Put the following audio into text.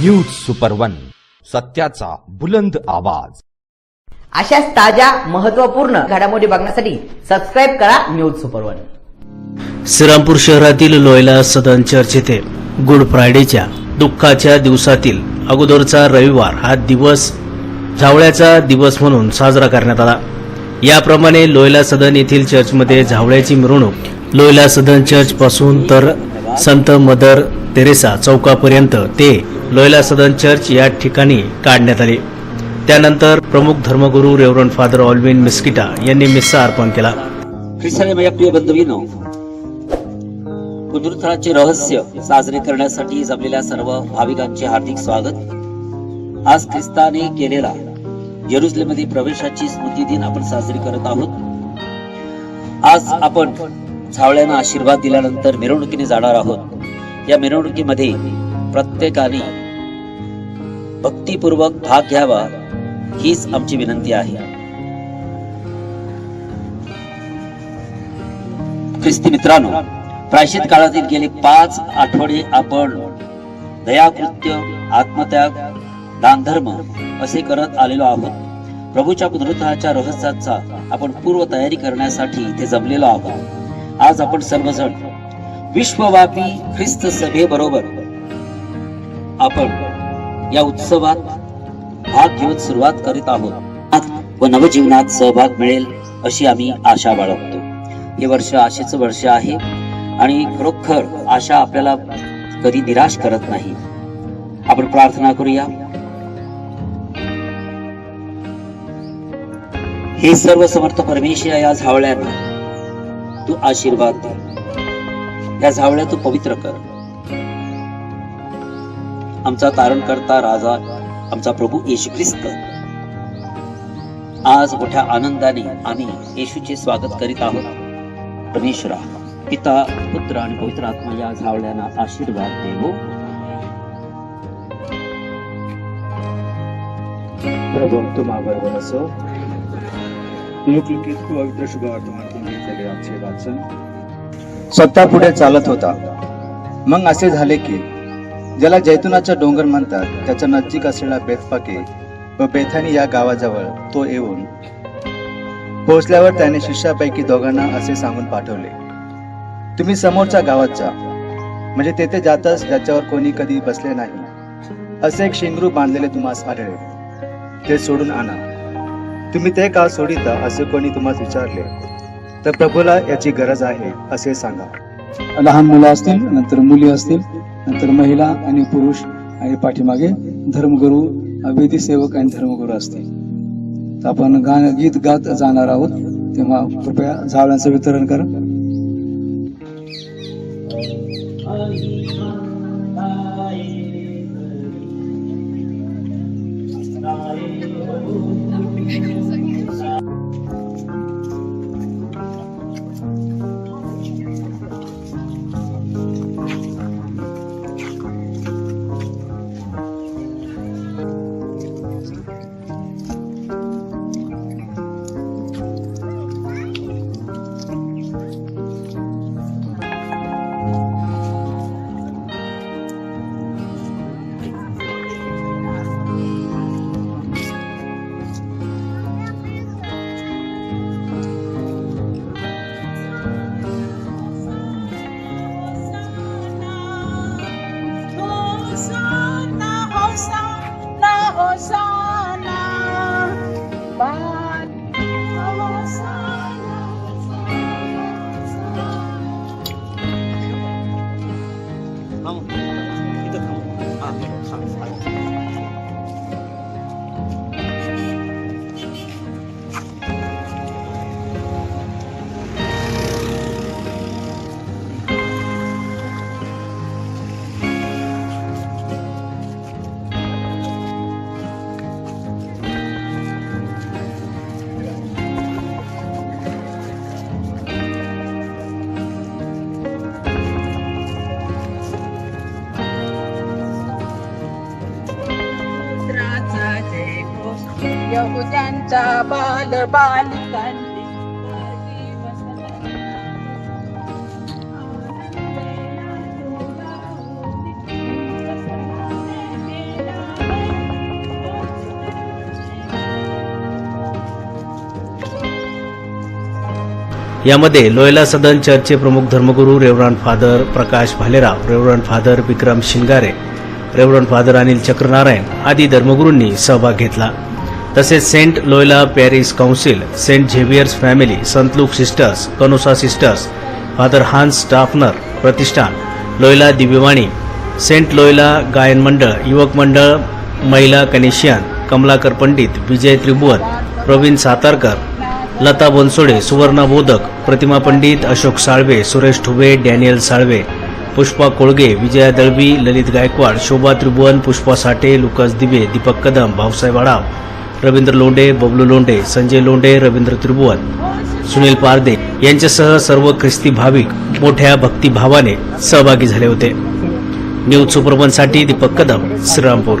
News super one सत्याचा बुलंद आवाज. अशाच ताज्या महत्त्वपूर्ण घडामोडी बघण्यासाठी सबस्क्राईब करा न्यूज सुपर वन श्रीरामपूर शहरातील लोयला सदन चर्च येथे गुड फ्रायडेच्या दुःखाच्या दिवसातील अगोदरचा रविवार हा दिवस झावळ्याचा दिवस म्हणून साजरा करण्यात आला. याप्रमाणे लोयला सदन येथील चर्चमध्ये झावळ्याची मिरवणूक लोयला सदन चर्च पासून तर संत मदर तेरेसा चौकापर्यंत ते लोयला सदन चर्च या ठिकाणी काढण्यात आले. त्यानंतर प्रमुख धर्मगुरू रेव्हरन फादर ऑल्विन मिस्किटा यांनी मिस्सा अर्पण केला. ख्रिस्ताने माझ्या प्रिय बंधवीनो पुनरुत्थानाचे रहस्य साजरे करण्यासाठी जमलेल्या सर्व भाविकांचे हार्दिक स्वागत. आज ख्रिस्ताने केलेला जेरुसलेममध्ये प्रवेशाची स्मृती दिन आपण साजरी करत आहोत. आज आपण झावळ्यांना आशीर्वाद दिल्यानंतर मिरवणुकीने जाणार आहोत. या मिरवणुकीमध्ये प्रत्येकाने भक्तिपूर्वक भाग घ्यावा हीच आमची विनंती आहे. ख्रिस्ती मित्रांनो प्रायशित काळातील गेले पाच आठवडे आपण दयाकृत्य आत्मत्याग दानधर्म असे करत आलेलो आहोत. प्रभूच्या पुनरुत्थानाच्या रहस्याचा आपण पूर्व तयारी करण्यासाठी इथे जमलेलो आहोत. आज आपण सर्वजण विश्वव्यापी ख्रिस्त सभेबरोबर आपण या उत्सवात भाग घेऊन सुरुवात करीत आहोत. व नवजीवनात सहभाग मिळेल अशी आम्ही आशा बाळगतो. हे वर्ष आशेच वर्ष आहे आणि खरोखर आशा आपल्याला कधी निराश करत नाही. आपण प्रार्थना करूया. हे सर्व समर्थ परमेश्वर या झावळ्यांना तू आशीर्वाद दे. या झावळ्या तू पवित्र कर. आमचा तारण करता राजा आमचा प्रभू येशू ख्रिस्त आज मोठ्या आनंदाने आम्ही येशूचे स्वागत करीत आहोत. परमेश्वरा पिता पुत्र आणि पवित्र आत्मा या झावळ्यांना आशीर्वाद देवो. प्रभू तुम्हाबरोबर असो. लुकलुकीत पवित्र शुभवर्तमानातून घेतलेले आजचे वाचन. स्वतः पुढे चालत होता. मग असे झाले की ज्याला जैतुनाचा डोंगर म्हणतात त्याच्या नजीक असलेला बेतपाके व बेथानी या गावाजवळ तो येऊन पोहोचल्यावर त्याने शिष्यापैकी दोघांना असे सांगून पाठवले तुम्ही समोरच्या गावात जा. म्हणजे तेथे जाताच ज्याच्यावर कोणी कधी बसले नाही. असे एक शेंगरू बांधलेले तुम्हास आढळले. ते सोडून आणा. तुम्ही ते का सोडिता असे कोणी तुम्हाला विचारले. तर प्रभूला याची गरज आहे असे सांगा लहान मुलं असतील नंतर मुली असतील नंतर महिला आणि पुरुष आणि पाठीमागे धर्मगुरू वेदी सेवक आणि धर्मगुरू असतील तर आपण गाणं गीत गात जाणार आहोत तेव्हा कृपया झावळ्यांचं वितरण करा Hosanna, त्यांचा बाल यामध्ये लोयला सदन चर्चचे प्रमुख धर्मगुरू reverend father Prakash Bhalerao reverend father Vikram Shingare reverend father Anil Chakranarayan आदी धर्मगुरूंनी सहभाग घेतला. तसेच saint Loyola parish council saint Xavier's family संतलूक sisters Canossa sisters father Hans Staffner प्रतिष्ठान लोयला दिव्यवाणी सेंट लोयला गायन मंडळ युवक मंडळ महिला कनेशियन कमलाकर पंडित विजय त्रिभुवन प्रवीण सातारकर लता बनसोडे सुवर्णा बोधक प्रतिमा पंडित अशोक साळवे सुरेश ठुबे डॅनियल साळवे पुष्पा कोळगे विजया दळवी ललित गायकवाड शोभा त्रिभुवन पुष्पा साठे लुकस दिवे दीपक कदम भाऊसाहेब आडाव रवींद्र लोंढे बबलू लोंढे संजय लोंढे रवींद्र त्रिभुवन सुनील पारदे यांच्यासह सर्व ख्रिस्ती भाविक मोठ्या भक्तिभावाने सहभागी झाले होते. न्यूज सुपरवनसाठी दीपक कदम श्रीरामपूर.